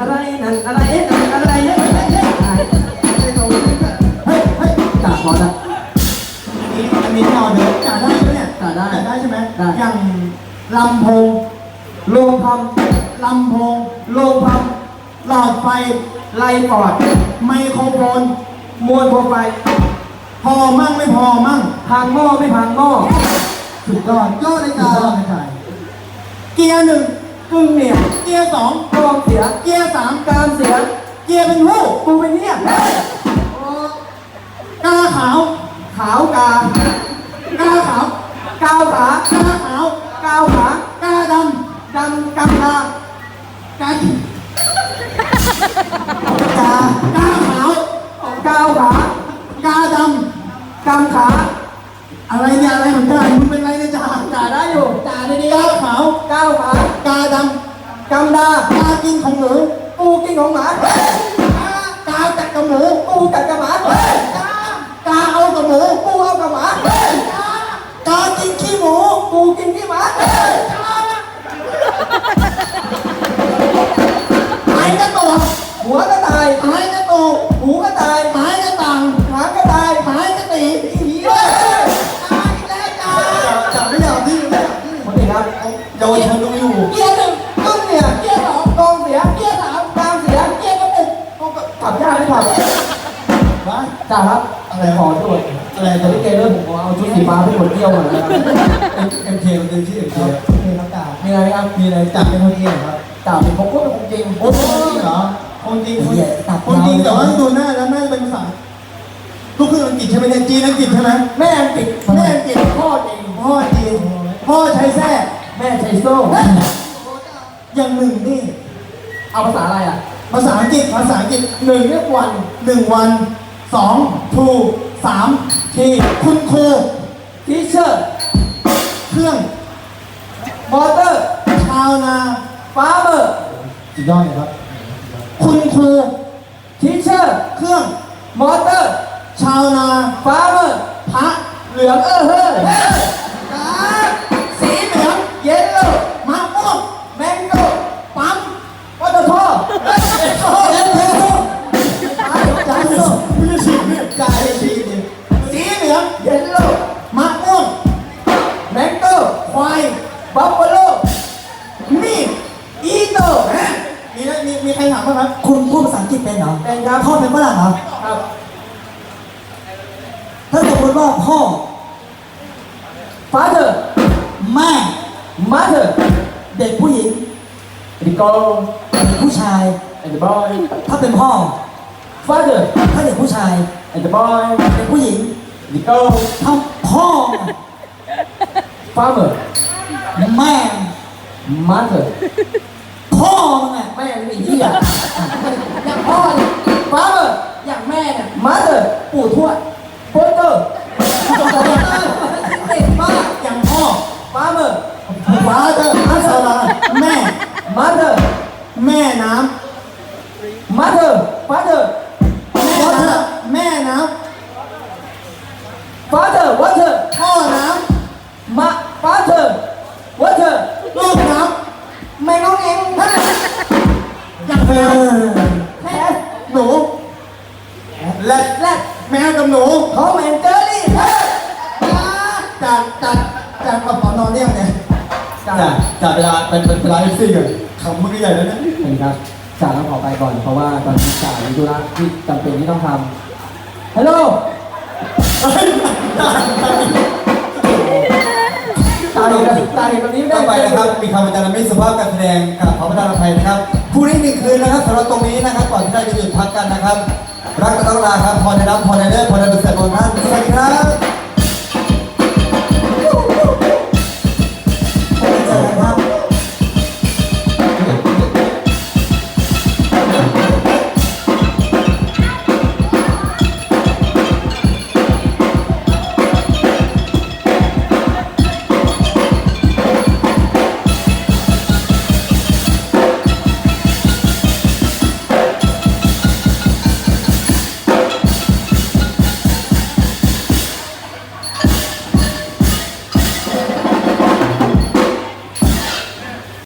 อะไรนั่นอะไรเอ๊ะนั่นอะไรเนี่ยไม่ตรงเฮ้ยเฮ้ยจ่าพอนะอันนี้อันนี้เอาเดี๋ยวจ่าได้ไหมเนี่ยจ่าได้จ่าได้ใช่ไหมได้อย่างลำโพงโลคลำโพงโลพัมหลอดไฟไล่ปอด ไมโครโฟนมวลโปรไฟพอมั่งไม่พอมั่งพังหม้อไม่พังหม้อสุดยอดยอดเลยจ้ายอดเลยจ้าเกียร์หนึ่ง กึ่งเหนี่ยวเกียร์สองกองเสีย เกียร์สามกามเสีย เกียร์เป็นหู้กูเป็นเนี่ยกาขาว ขาวกา กาขาว กาวขากาขาว กาวขากาดดำกำลากา กา กาขาว กาวขากาดำกำขา อะไรเนี่ยอะไรของจ่ามึงเป็นไรเนี่ยจ่าจ่าได้อยู่จ่าดีกาขาวก้าวขา กาดำกำดากากินของหมูกูกินของหมากาจัดกับหมูกูกัดกับหมากาเอากับหมูกูเอากับหมากากินขี้หมูกูกินขี้หมาหายกระตัวหัวก็ตายหาย จ่าครับอะไรขอตรวจอะไรแต่ตัวที่นี้เกเรผมขอเอาชุดสีฟ้าไปหมดเที่ยวหน่อยนะครับเอ็มเคมันเป็นชื่อเอ็มเคมีน้ำตามีอะไรครับมีอะไรจับเป็นคนเดียวครับจ่าเป็นผมก็เป็นคนจริงโอ้โหเหรอคนจริงคนคนจริงแต่ว่าดูหน้าแล้วน่าจะเป็นภาษาลูกครึ่งอังกฤษใช่ไหมเนี่ยจีนอังกฤษใช่ไหมแม่อังกฤษแม่อังกฤษพ่อจีนพ่อจีนพ่อใช้แท้แม่ใช้โซ่อย่างหนึ่งนี่เอาภาษาอะไรอะภาษาอังกฤษภาษาอังกฤษหนึ่งเรียกวันหนึ่งวัน สองทูสามทีคุณครูทีเชอร์เครื่องมอเตอร์ชาวนาฟาร์เมอร์สุดยอดเลยครับ คุณครูทีเชอร์เครื่องมอเตอร์ชาวนาฟาร์เมอร์พระเหลืองเออเฮ้อ ครถามบ้างครับ คุณพูดภาษาอังกฤษเป็นเหรอเป็นครับ พ่อเป็นฝรั่งเหรอ ครับ ถ้าสมมติว่าพ่อ father แม่ mother เด็กผู้หญิง the girl เด็กผู้ชาย and the boy ถ้าเป็นพ่อ father ถ้าเด็กผู้ชาย and the boy เด็กผู้หญิง the girl ถ้าพ่อ farmer แม่ mother พ่อมึงอะแม่งไอ้เหี้ย ฟ้าเธออัสลาแม่ mother แม่น้ mother father ำแม่น้ำแม่น้ father water ำพ่อน้ ma father water ำลูกน้แม่งองเองำอย่างแมวแพ้หนูและแรดแมวกับหนูทอมแอนเจอรี่จัดจัดจัดกับปอนอนเรียกเนี่ย จ่าจัดจัดเวลาเป็นเป็นเวลาเอฟซีกันขำมือใหญ่แล้วนะเห็นครับจ่าต้องขอไปก่อนเพราะว่าตอนนี้จ่ามีธุระที่จำเป็นที่ต้องทำฮัลโหลตาดีนะตาดีแบบนี้ไม่ต่ได้อไปนะครับ มีคำบรรยายไม่สุภาพการแสดงกับขอประทานอภัยนะครับผู้นี้หนึ่งคืนนะครับสำหรับตรงนี้นะครับก่อนที่เราจะหยุดพักกันนะครับ รักก็ต้องลาครับพอได้รับพอได้เลิกพอได้ดุษย์บนท่านสวัสดีครับ